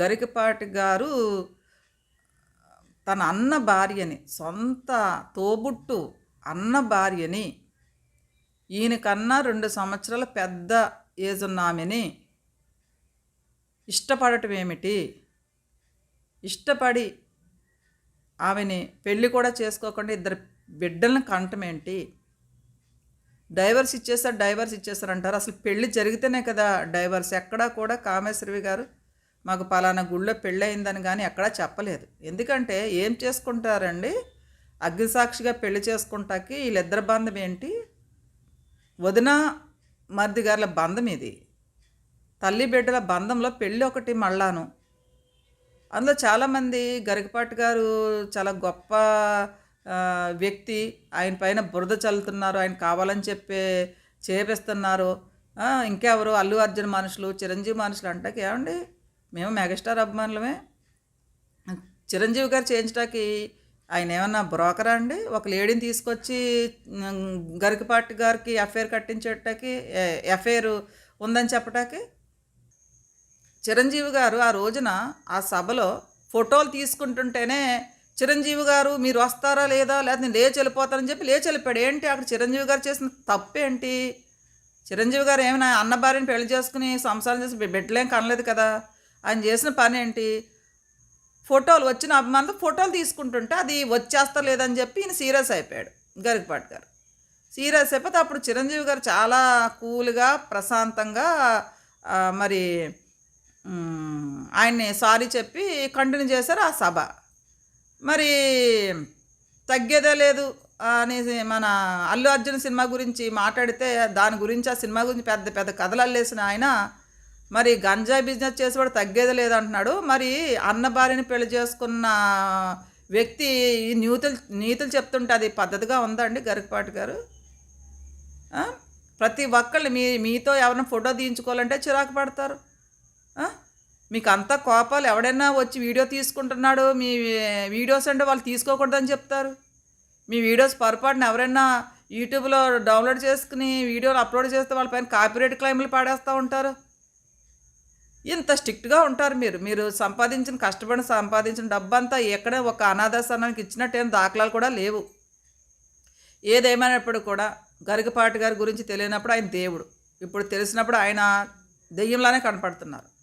గరికపాటి గారు తన అన్న భార్యని సొంత తోబుట్టు అన్న భార్యని ఈయనకన్నా రెండు సంవత్సరాల పెద్ద ఏజ్ ఉన్న ఆమెని ఇష్టపడటం ఏమిటి ఇష్టపడి ఆమెని పెళ్ళి కూడా చేసుకోకుండా ఇద్దరు బిడ్డలను కంటం ఏంటి డైవర్స్ ఇచ్చేసారు డైవర్స్ ఇచ్చేసారు అంటారు అసలు పెళ్ళి జరిగితేనే కదా డైవర్స్. ఎక్కడా కూడా కామేశ్వరి గారు మాకు పలానా గుళ్ళో పెళ్ళయిందని కానీ ఎక్కడా చెప్పలేదు. ఎందుకంటే ఏం చేసుకుంటారండి? అగ్నిసాక్షిగా పెళ్ళి చేసుకుంటాకి వీళ్ళిద్దరి బంధం ఏంటి? వదిన మరిది గారుల బంధం ఇది. తల్లి బిడ్డల బంధంలో పెళ్ళి ఒకటి మళ్ళాను. అందులో చాలామంది గరికపాటి గారు చాలా గొప్ప వ్యక్తి. ఆయన పైన బురద చల్లుతున్నారు. ఆయన కావాలని చెప్పే చేపిస్తున్నారు. ఇంకెవరు? అల్లు అర్జున్ మనుషులు చిరంజీవి మనుషులు అంటే ఏమండి? మేము మెగాస్టార్ అభిమానులమే. చిరంజీవి గారు చేయించడానికి ఆయన ఏమన్నా బ్రోకరా అండి? ఒక లేడీని తీసుకొచ్చి గరికపాటి గారికి ఎఫ్ఐఆర్ కట్టించేటకి ఎఫ్ఐఆర్ ఉందని చెప్పటానికి? చిరంజీవి గారు ఆ రోజున ఆ సభలో ఫోటోలు తీసుకుంటుంటేనే చిరంజీవి గారు మీరు వస్తారా లేదా? లేదా నేను లేచి వెళ్ళిపోతానని చెప్పి లేచి వెళ్ళిపోయాడు. ఏంటి అక్కడ చిరంజీవి గారు చేసిన తప్పేంటి? చిరంజీవి గారు ఏమైనా అన్న భార్యని పెళ్ళి చేసుకుని సంసారం చేసి బిడ్డలేం కనలేదు కదా? ఆయన చేసిన పని ఏంటి? ఫోటోలు వచ్చిన అభిమానులు ఫోటోలు తీసుకుంటుంటే అది వచ్చేస్తా లేదని చెప్పి ఈయన సీరియస్ అయిపోయాడు గరికపాటి గారు. సీరియస్ అయిపోతే అప్పుడు చిరంజీవి గారు చాలా కూల్గా ప్రశాంతంగా మరి ఆయన్ని సారీ చెప్పి కంటిన్యూ చేశారు ఆ సభ. మరి తగ్గేదే లేదు అనేసి మన అల్లు అర్జున్ సినిమా గురించి మాట్లాడితే దాని గురించి ఆ సినిమా గురించి పెద్ద పెద్ద కథలు అల్లేసిన ఆయన మరి గంజాయి బిజినెస్ చేసేవాడు తగ్గేది లేదంటున్నాడు. మరి అన్న భార్యని పెళ్ళి చేసుకున్న వ్యక్తి ఈ నీతులు నీతులు చెప్తుంటే అది పద్ధతిగా ఉందండి గరికపాటి గారు? ప్రతి ఒక్కళ్ళు మీ మీతో ఎవరైనా ఫోటో తీయించుకోవాలంటే చిరాకు పడతారు. మీకు అంత కోపాలు ఎవడైనా వచ్చి వీడియో తీసుకుంటున్నాడు మీ వీడియోస్ అంటే వాళ్ళు తీసుకోకూడదని చెప్తారు. మీ వీడియోస్ పొరపాటున ఎవరైనా యూట్యూబ్లో డౌన్లోడ్ చేసుకుని వీడియోలు అప్లోడ్ చేస్తే వాళ్ళ పైన కాపీరేట్ క్లైమ్లు పాడేస్తూ ఉంటారు. ఇంత స్ట్రిక్ట్గా ఉంటారు మీరు. మీరు సంపాదించిన కష్టపడి సంపాదించిన డబ్బంతా ఎక్కడ ఒక అనాథాశ్రమానికి ఇచ్చినట్టేం దాఖలాలు కూడా లేవు. ఏదేమైనప్పుడు కూడా గరికపాటి గారి గురించి తెలియనప్పుడు ఆయన దేవుడు. ఇప్పుడు తెలిసినప్పుడు ఆయన దెయ్యంలానే కనపడుతున్నారు.